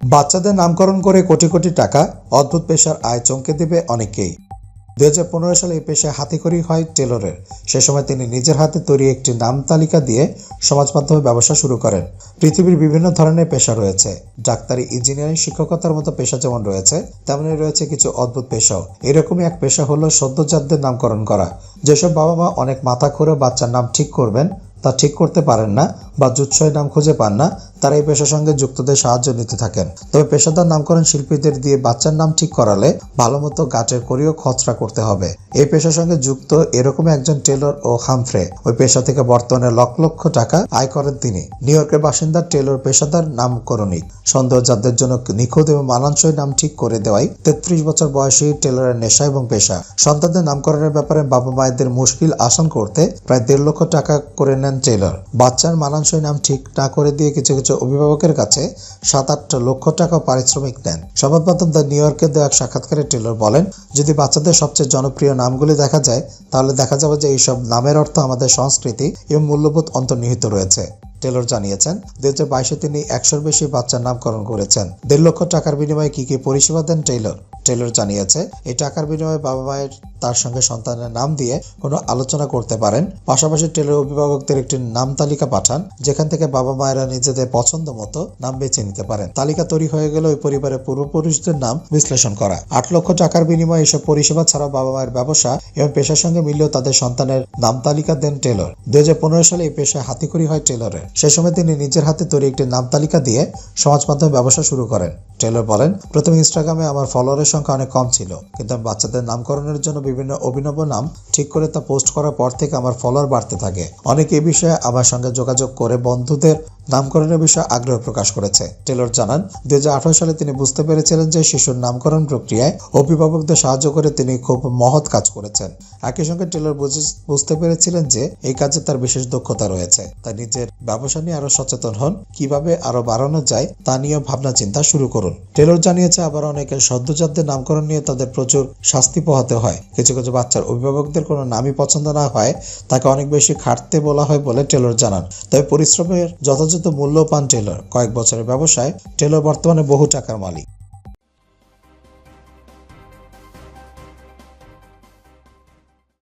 বাচ্চাদের নামকরণ করে কোটি কোটি টাকা অদ্ভুত পেশার আয় চমকে দেবে অনেকেই। দুই হাজার সালে এই পেশায় হাতেখড়ি হয় টেলরের। সে সময় তিনি নিজের হাতে তৈরি একটি নাম তালিকা দিয়ে সমাজ মাধ্যমে ব্যবসা শুরু করেন। পৃথিবীর বিভিন্ন ধরনের পেশা রয়েছে। ডাক্তারি, ইঞ্জিনিয়ারিং, শিক্ষকতার মতো পেশা যেমন রয়েছে, তেমনি রয়েছে কিছু অদ্ভুত পেশাও। এরকমই এক পেশা হলো সদ্যজাতদের নামকরণ করা। যেসব বাবা মা অনেক মাথা করে বাচ্চার নাম ঠিক করবেন, তা ঠিক করতে পারেন না বা জুৎসয় নাম খুঁজে পান না তারা এই পেশার সঙ্গে যুক্তদের সাহায্য নিতে থাকেন। তবে পেশাদার নামকরণ শিল্পীদের দিয়ে বাচ্চার নাম ঠিক করালে ভালো মতো গাটের করিও খচরা করতে হবে। এই পেশার সঙ্গে যুক্ত এরকম একজন টেলর ও হামফ্রে, ওই পেশা থেকে বর্তমানে লক্ষ লক্ষ টাকা আয় করেন তিনি। নিউ ইয়র্কের বাসিন্দা টেলর পেশাদার নামকরণিক সন্দেহজাতদের জন্য নিখুঁত এবং মানানসই নাম ঠিক করে দেওয়াই তেত্রিশ বছর বয়সী টেলরের নেশা এবং পেশা। সন্তানদের নামকরণের ব্যাপারে বাবা মায়েদের মুশকিল আসান করতে প্রায় দেড় লক্ষ টাকা করে নেন টেলর। বাচ্চার মানানসই নাম ঠিক না করে দিয়ে কিছু কিছু অভিভাবকের কাছে সাত আট লক্ষ টাকা পারিশ্রমিক নেন। সংবাদ মাধ্যম দ্য নিউ ইয়র্কে দেওয়া এক সাক্ষাৎকারে টেলর বলেন, যদি বাচ্চাদের সবচেয়ে জনপ্রিয় নামগুলি দেখা যায়, তাহলে দেখা যাবে যে এইসব নামের অর্থ আমাদের সংস্কৃতি এবং মূল্যবোধ অন্তর্নিহিত রয়েছে। টেলর জানিয়েছেন, দুই হাজার বাইশে তিনি একশোর বেশি বাচ্চার নামকরণ করেছেন। দেড় লক্ষ টাকার বিনিময়ে কি কি পরিষেবা দেন টেইলর? টেলর জানিয়েছে, এই টাকার বিনিময়ে বাবা মায়ের তার সঙ্গে সন্তানের নাম দিয়ে কোনো আলোচনা করতে পারেন। পাশাপাশি টেলর অভিভাবকদের একটি নাম তালিকা পাঠান, যেখান থেকে বাবা মায়েরা নিজেদের পছন্দ মতো নাম বেছে নিতে পারেন। তালিকা তৈরি হয়ে গেলে ওই পরিবারের পূর্বপুরুষদের নাম বিশ্লেষণ করা। আট লক্ষ টাকার বিনিময়ে এসব পরিষেবা ছাড়াও বাবা মায়ের ব্যবসা এবং পেশার সঙ্গে মিললেও তাদের সন্তানের নাম তালিকা দেন টেলর দুই হাজার পনেরো সালে এই পেশায় হাতিখড়ি হয় টেলরের সে সময় তিনি নিজের হাতে তৈরি একটি নাম তালিকা দিয়ে সমাজ মাধ্যমে ব্যবসা শুরু করেন। টেলর বলেন, প্রথমে ইনস্টাগ্রামে আমার ফলোয়ারের সংখ্যা অনেক কম ছিল, কিন্তু আমি বাচ্চাদের নামকরণের জন্য বিভিন্ন অভিনব নাম ঠিক করে তা পোস্ট করার পর থেকে আমার ফলোয়ার বাড়তে থাকে। অনেকে এ বিষয়ে আমার সঙ্গে যোগাযোগ করে বন্ধুদের নামকরণের বিষয়ে আগ্রহ প্রকাশ করেছে। টেলর জানান, দুই হাজার আঠারো সালে তিনি বুঝতে পেরেছিলেন যে শিশুর নামকরণ প্রক্রিয়ায় অভিভাবকদের সাহায্য করে তিনি খুব মহৎ কাজ করেছেন। একই সঙ্গে টেলর বুঝে- বুঝতে পেরেছিলেন যে এই কাজে তার বিশেষ দক্ষতা রয়েছে। তাই নিজের ব্যবসা নিয়ে আরও সচেতন হন, কীভাবে আরও বাড়ানো যায় তা নিয়ে ভাবনা চিন্তা শুরু করুন। টেলর জানিয়েছে, আবার অনেকে সদ্যজাতদের নামকরণ নিয়ে তাদের প্রচুর শাস্তি পোহাতে হয়। কিছু কিছু বাচ্চার অভিভাবকদের কোনো নামই পছন্দ না হয়, তাকে অনেক বেশি খাটতে বলা হয় বলে টেলর জানান। তবে পরিশ্রমের যথাযথ মূল্য পান টেলর। কয়েক বছরের ব্যবসায় টেলর বর্তমানে বহু টাকার মালিক।